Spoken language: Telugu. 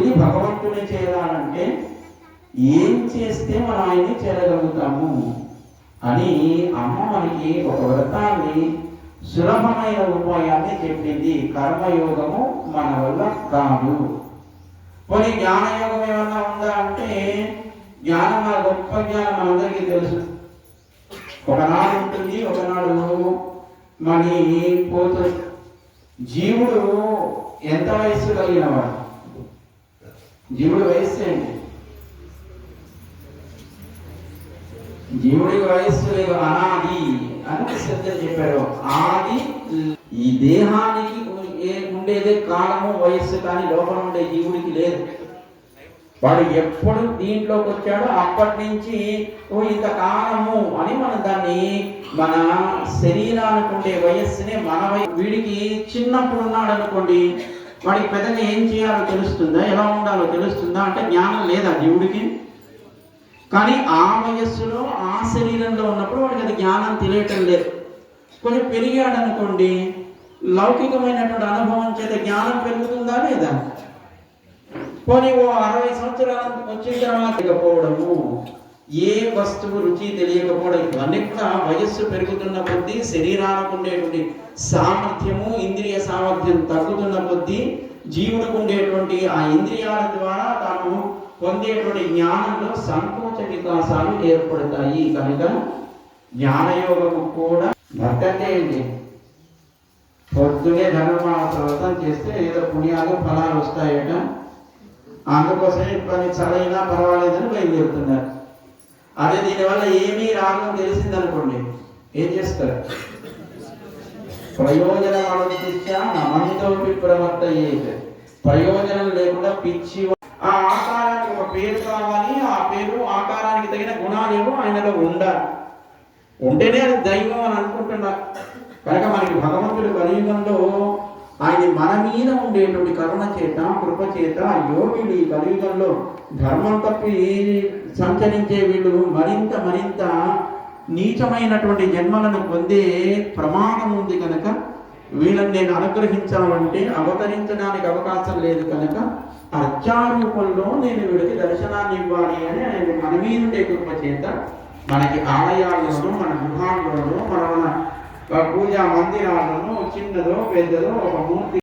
ఇది భగవంతుని చేయాలంటే ఏం చేస్తే మనం ఆయన్ని చేరగలుగుతాము? అని అమ్మ మనకి ఒక వ్రతాన్ని సులభమైన ఉపాయాన్ని చెప్పింది. కర్మయోగము మన వల్ల కాదు. పోనీ జ్ఞానయోగం ఏమన్నా ఉందా అంటే జ్ఞానం గొప్ప జ్ఞానం మనందరికీ తెలుసు. ఒకనాడు ఉంటుంది ఒకనాడు మనీ పోతుంది. జీవుడు ఎంత వయస్సు కలిగిన వాడు జీవుడి వయస్సు ఏంటి? జీవుడి వయస్సు లేదు అనాది అని శ్రద్ధ చెప్పాడు ఆది ఈ దేహానికి ఉండేదే కాలము వయస్సు కానీ లోపల ఉండే జీవుడికి లేదు. వాడు ఎప్పుడు దీంట్లోకి వచ్చాడో అప్పటి నుంచి ఓ ఇంత కాలము అని మనం దాన్ని మన శరీరానికి ఉండే వయస్సునే మన వీడికి చిన్నప్పుడు ఉన్నాడు అనుకోండి వాడికి పెద్దగా ఏం చేయాలో తెలుస్తుందా? ఎలా ఉండాలో తెలుస్తుందా? అంటే జ్ఞానం లేదా దేవుడికి? కానీ ఆ వయస్సులో ఆ శరీరంలో ఉన్నప్పుడు వాడికి అది జ్ఞానం తెలియటం లేదు. కొంచెం పెరిగాడనుకోండి లౌకికమైనటువంటి అనుభవం చేత జ్ఞానం పెరుగుతుందా లేదా? పోనీ ఓ అరవై సంవత్సరాలు వచ్చిన తర్వాత లేకపోవడము ఏ వస్తువు రుచి తెలియకపోవడం. ఇవన్నీ కూడా వయస్సు పెరుగుతున్న కొద్దీ శరీరానికి ఉండేటువంటి సామర్థ్యము ఇంద్రియ సామర్థ్యం తగ్గుతున్న కొద్దీ జీవుడికి ఉండేటువంటి ఆ ఇంద్రియాల ద్వారా తాను పొందేటువంటి జ్ఞానంలో సంకోచ వికాసాలు ఏర్పడతాయి. కనుక జ్ఞానయోగము కూడా భక్తి పొద్దునే ధర్మమాస వ్రతం చేస్తే ఏదో పుణ్యాలు ఫలాలు వస్తాయట. అందుకోసమే పని చలైనా పర్వాలేదని బయలుదేరుతున్నారు. అదే దీనివల్ల ఏమీ రాగం తెలిసిందనుకోండి ఏం చేస్తారు? ప్రయోజనం అనుష్ఠించా నమంతోపి ప్రవర్త ప్రయోజనం లేకుండా పిచ్చి ఆ ఆకారానికి ఒక పేరు కావాలి ఆ పేరు ఆకారానికి తగిన గుణాలేమో ఆయనలో ఉండాలి. ఉంటేనే అది దైవం అని అనుకుంటున్నారు. కనుక మనకి భగవంతుడు కలియుగంలో ఆయన మన మీద ఉండేటువంటి కరుణ చేత కృప చేత అయ్యో వీళ్ళు ఈ కలియుగంలో ధర్మం తప్పి సంచరించే వీళ్ళు మరింత మరింత నీచమైనటువంటి జన్మలను పొందే ప్రమాదం ఉంది కనుక వీళ్ళని నేను అనుగ్రహించాలంటే అవతరించడానికి అవకాశం లేదు కనుక అర్చారూపంలో నేను వీడికి దర్శనాన్ని ఇవ్వాలి అని ఆయన మన మీద ఉండే కృప చేత మనకి ఆలయాల్లోనూ మన గృహాల్లోనూ మన పూజా మందిరాలను చిన్నదో పెద్దదో ఒక మూర్తి